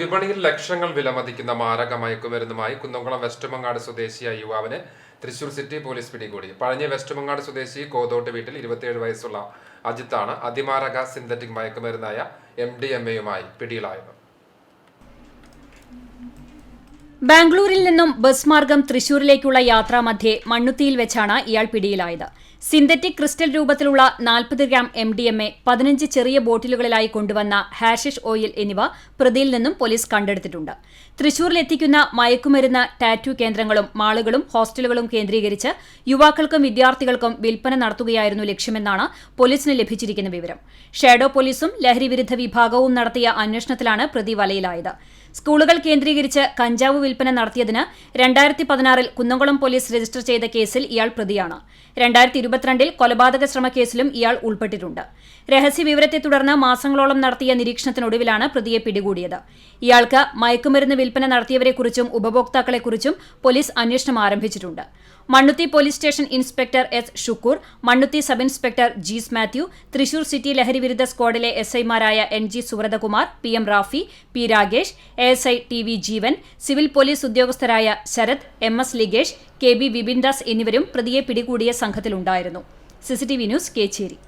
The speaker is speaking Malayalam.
വിപണിയിൽ ലക്ഷങ്ങൾ വിലമതിക്കുന്ന മാരക മയക്കുമരുന്നുമായി കുന്നംകുളം വെസ്റ്റ്മങ്ങാട് സ്വദേശിയായ യുവാവിനെ തൃശൂർ സിറ്റി പോലീസ് പിടികൂടി. പഴഞ്ഞി വെസ്റ്റ്മങ്ങാട് സ്വദേശി കോതോട്ട് വീട്ടിൽ ഇരുപത്തിയേഴ് വയസ്സുള്ള അജിത്താണ് അതിമാരക സിന്തറ്റിക് മയക്കുമരുന്നായ എം ഡി എം എയുമായി പിടിയിലായത്. ബാംഗ്ലൂരിൽ നിന്നും ബസ് മാർഗം തൃശൂരിലേക്കുള്ള യാത്രാമധ്യേ മണ്ണുത്തിയിൽ വെച്ചാണ് ഇയാൾ പിടിയിലായത്. സിന്തറ്റിക് ക്രിസ്റ്റൽ രൂപത്തിലുള്ള നാൽപ്പത് gram M D M A പതിനഞ്ച് ചെറിയ ബോട്ടിലുകളിലായി കൊണ്ടുവന്ന ഹാഷിഷ് ഓയിൽ എന്നിവ പ്രതിയിൽ നിന്നും പോലീസ് കണ്ടെടുത്തിട്ടുണ്ട്. തൃശൂരിലെത്തിക്കുന്ന മയക്കുമരുന്ന് ടാറ്റു കേന്ദ്രങ്ങളും മാളുകളും ഹോസ്റ്റലുകളും കേന്ദ്രീകരിച്ച് യുവാക്കൾക്കും വിദ്യാർത്ഥികൾക്കും വിൽപ്പന നടത്തുകയായിരുന്നു ലക്ഷ്യമെന്നാണ് പോലീസിന് ലഭിച്ചിരിക്കുന്ന വിവരം. ഷാഡോ പോലീസും ലഹരിവിരുദ്ധ വിഭാഗവും നടത്തിയ അന്വേഷണത്തിലാണ് പ്രതി വലയിലായത്. സ്കൂളുകൾ കേന്ദ്രീകരിച്ച് കഞ്ചാവ് വിൽപ്പന നടത്തിയതിന് രണ്ടായിരത്തി പതിനാറിൽ കുന്നംകുളം പോലീസ് രജിസ്റ്റർ ചെയ്ത കേസിൽ ഇയാൾ പ്രതിയാണ്. രണ്ടായിരത്തി ഇരുപത്തിരണ്ടിൽ കൊലപാതക ശ്രമ കേസിലും ഇയാൾ ഉൾപ്പെട്ടിട്ടുണ്ട്. രഹസ്യ വിവരത്തെ തുടർന്ന് മാസങ്ങളോളം നടത്തിയ നിരീക്ഷണത്തിനൊടുവിലാണ് പ്രതിയെ പിടികൂടിയത്. ഇയാൾക്ക് മയക്കുമരുന്ന് വിൽപ്പന നടത്തിയവരെക്കുറിച്ചും ഉപഭോക്താക്കളെക്കുറിച്ചും പോലീസ് അന്വേഷണം ആരംഭിച്ചിട്ടുണ്ട്. Mannuthy police station inspector S Shukkoor Mannuthy sub inspector Jees Mathew Thrissur city ലഹരിവിരുദ്ധ സ്ക്വാഡിലെ എസ് ഐമാരായ N G Suvrathakumar P M Rafi P Ragesh A S I T V Jeevan civil police ഉദ്യോഗസ്ഥരായ Sarath M S Ligesh K B Vipindas എന്നിവരും പ്രതിയെ പിടികൂടിയ സംഘത്തിലുണ്ടായിരുന്നു. CCTV news Kechery.